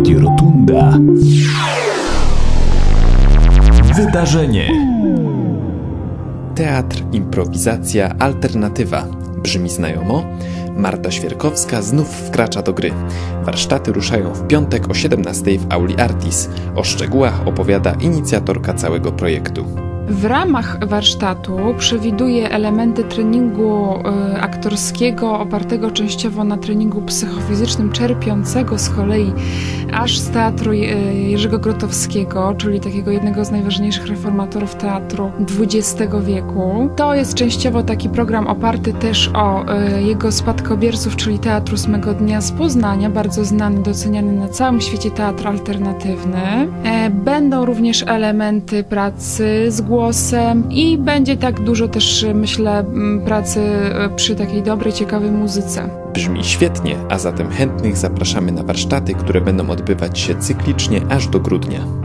Radio Rotunda. Wydarzenie. Teatr, improwizacja, alternatywa. Brzmi znajomo? Marta Świerkowska znów wkracza do gry. Warsztaty ruszają w piątek o 17 w Auli Artis. O szczegółach opowiada inicjatorka całego projektu. W ramach warsztatu przewiduje elementy treningu y, aktorskiego opartego częściowo na treningu psychofizycznym, czerpiącego z kolei aż z teatru Jerzego Grotowskiego, czyli takiego jednego z najważniejszych reformatorów teatru XX wieku. To jest częściowo taki program oparty też o y, jego spadkobierców, czyli Teatru Smego Dnia z Poznania, bardzo znany, doceniany na całym świecie teatr alternatywny. E, Będą również elementy pracy z głosem i będzie tak dużo też, myślę, m, pracy e, przy takiej dobrej, ciekawej muzyce. Brzmi świetnie, a zatem chętnych zapraszamy na warsztaty, które będą odbywać się cyklicznie aż do grudnia.